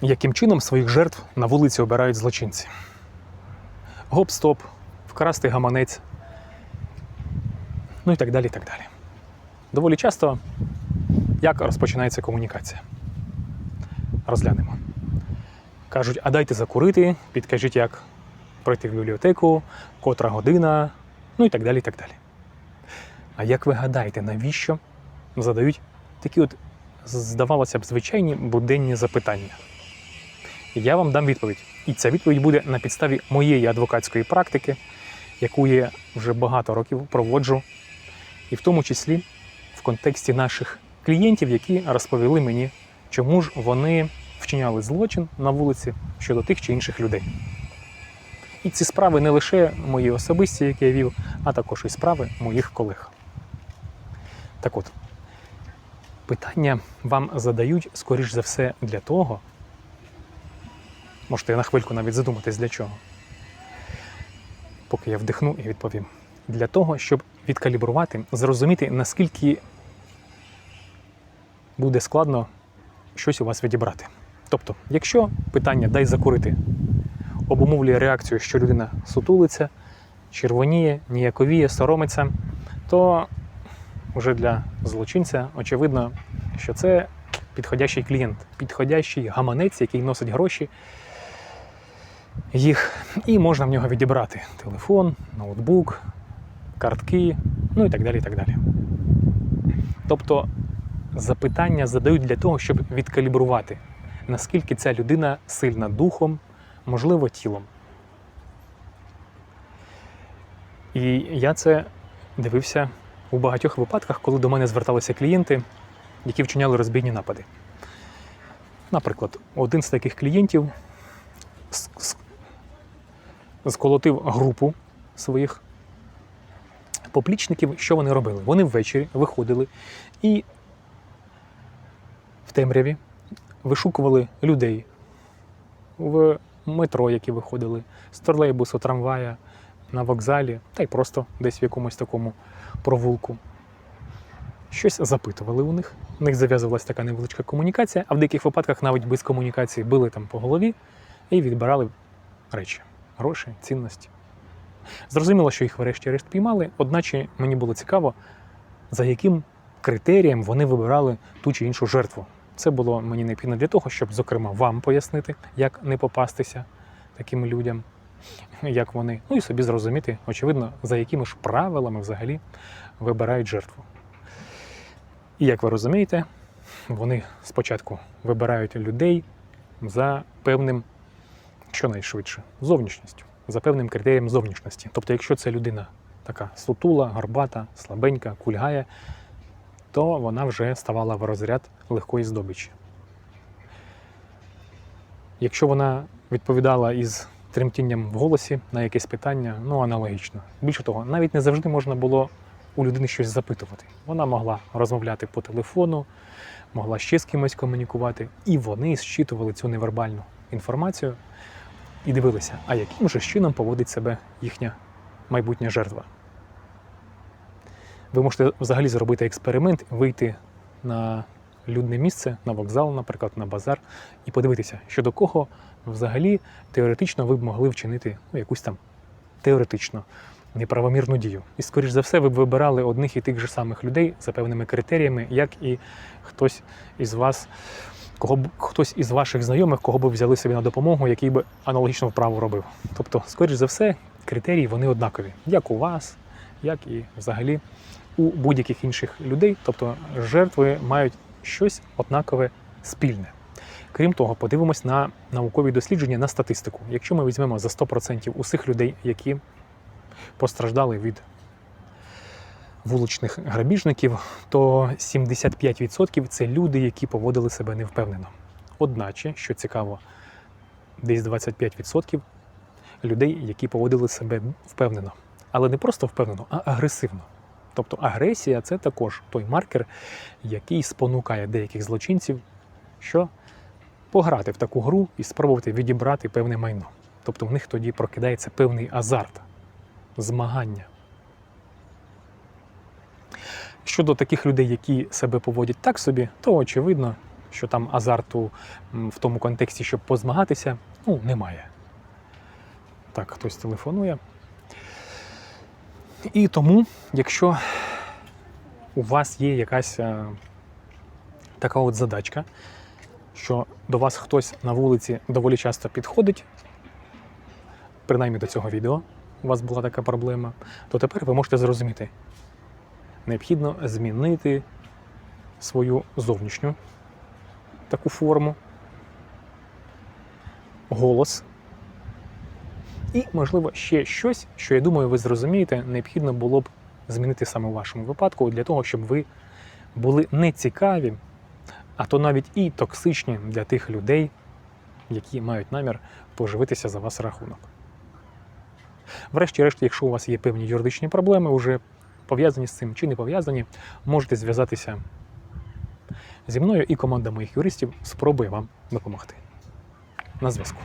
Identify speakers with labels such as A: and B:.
A: яким чином своїх жертв на вулиці обирають злочинці. Гоп-стоп, вкрасти гаманець, ну і так далі. так далі. Доволі часто як розпочинається комунікація. Розглянемо. Кажуть, а дайте закурити, підкажіть, як пройти в бібліотеку, котра година, ну і так далі. і так далі. А як ви гадаєте, навіщо задають такі от, здавалося б, звичайні буденні запитання? Я вам дам відповідь. І ця відповідь буде на підставі моєї адвокатської практики, яку я вже багато років проводжу, і в тому числі в контексті наших клієнтів, які розповіли мені, чому ж вони вчиняли злочин на вулиці щодо тих чи інших людей. І ці справи не лише мої особисті, які я вів, а також і справи моїх колег. Так от, питання вам задають, скоріш за все, для того, можете на хвильку навіть задуматись для чого. Поки я вдихну і відповім. Для того, щоб відкалібрувати, зрозуміти, наскільки буде складно щось у вас відібрати. Тобто, якщо питання дай закурити обумовлює реакцію, що людина сутулиться, червоніє, ніяковіє, соромиться, то вже для злочинця очевидно, що це підходящий клієнт, підходящий гаманець, який носить гроші, їх, і можна в нього відібрати телефон, ноутбук, картки, ну і так далі. і так далі. Тобто запитання задають для того, щоб відкалібрувати, наскільки ця людина сильна духом, можливо, тілом. І я це дивився у багатьох випадках, коли до мене зверталися клієнти, які вчиняли розбійні напади. Наприклад, один з таких клієнтів сколотив групу своїх поплічників. Що вони робили? Вони ввечері виходили і в темряві вишукували людей в метро, які виходили, з тролейбусу, трамвая, на вокзалі, та й просто десь в якомусь такому провулку. Щось запитували у них. У них зав'язувалася така невеличка комунікація, а в деяких випадках навіть без комунікації били там по голові і відбирали речі, гроші, цінності. Зрозуміло, що їх врешті-решт піймали, одначе мені було цікаво, за яким критерієм вони вибирали ту чи іншу жертву. Це було мені необхідно для того, щоб, зокрема, вам пояснити, як не попастися таким людям, як вони, ну і собі зрозуміти, очевидно, за якими ж правилами взагалі вибирають жертву. І як ви розумієте, вони спочатку вибирають людей за певним, що найшвидше, зовнішністю, за певним критерієм зовнішності. Тобто, якщо це людина така сутула, горбата, слабенька, кульгає, то вона вже ставала в розряд легкої здобичі. Якщо вона відповідала із тремтінням в голосі на якесь питання, ну аналогічно. Більше того, навіть не завжди можна було у людини щось запитувати. Вона могла розмовляти по телефону, могла ще з кимось комунікувати, і вони зчитували цю невербальну інформацію і дивилися, а яким же чином поводить себе їхня майбутня жертва. Ви можете взагалі зробити експеримент, вийти на людне місце, на вокзал, наприклад, на базар, і подивитися, що до кого взагалі теоретично ви б могли вчинити ну, якусь там теоретично неправомірну дію. І, скоріш за все, ви б вибирали одних і тих же самих людей за певними критеріями, як і хтось із вас, кого б хтось із ваших знайомих, кого б взяли собі на допомогу, який би аналогічну вправу робив. Тобто, скоріш за все, критерії вони однакові, як у вас, як і взагалі у будь-яких інших людей. Тобто жертви мають щось однакове спільне. Крім того, подивимось на наукові дослідження на статистику. Якщо ми візьмемо за 100% усіх людей, які постраждали від вуличних грабіжників, то 75% це люди, які поводили себе невпевнено. Одначе, що цікаво, десь 25% людей, які поводили себе впевнено. Але не просто впевнено, а агресивно. Тобто агресія це також той маркер, який спонукає деяких злочинців, що пограти в таку гру і спробувати відібрати певне майно. Тобто в них тоді прокидається певний азарт, змагання. Щодо таких людей, які себе поводять так собі, то очевидно, що там азарту в тому контексті, щоб позмагатися, ну, немає. Так, хтось телефонує. І тому, якщо у вас є якась е, така от задачка, що до вас хтось на вулиці доволі часто підходить, принаймні до цього відео у вас була така проблема, то тепер ви можете зрозуміти, необхідно змінити свою зовнішню таку форму, голос. І, можливо, ще щось, що я думаю, ви зрозумієте, необхідно було б змінити саме у вашому випадку для того, щоб ви були не цікаві, а то навіть і токсичні для тих людей, які мають намір поживитися за вас рахунок. Врешті-решт, якщо у вас є певні юридичні проблеми, вже пов'язані з цим чи не пов'язані, можете зв'язатися зі мною і команда моїх юристів спробує вам допомогти. На зв'язку.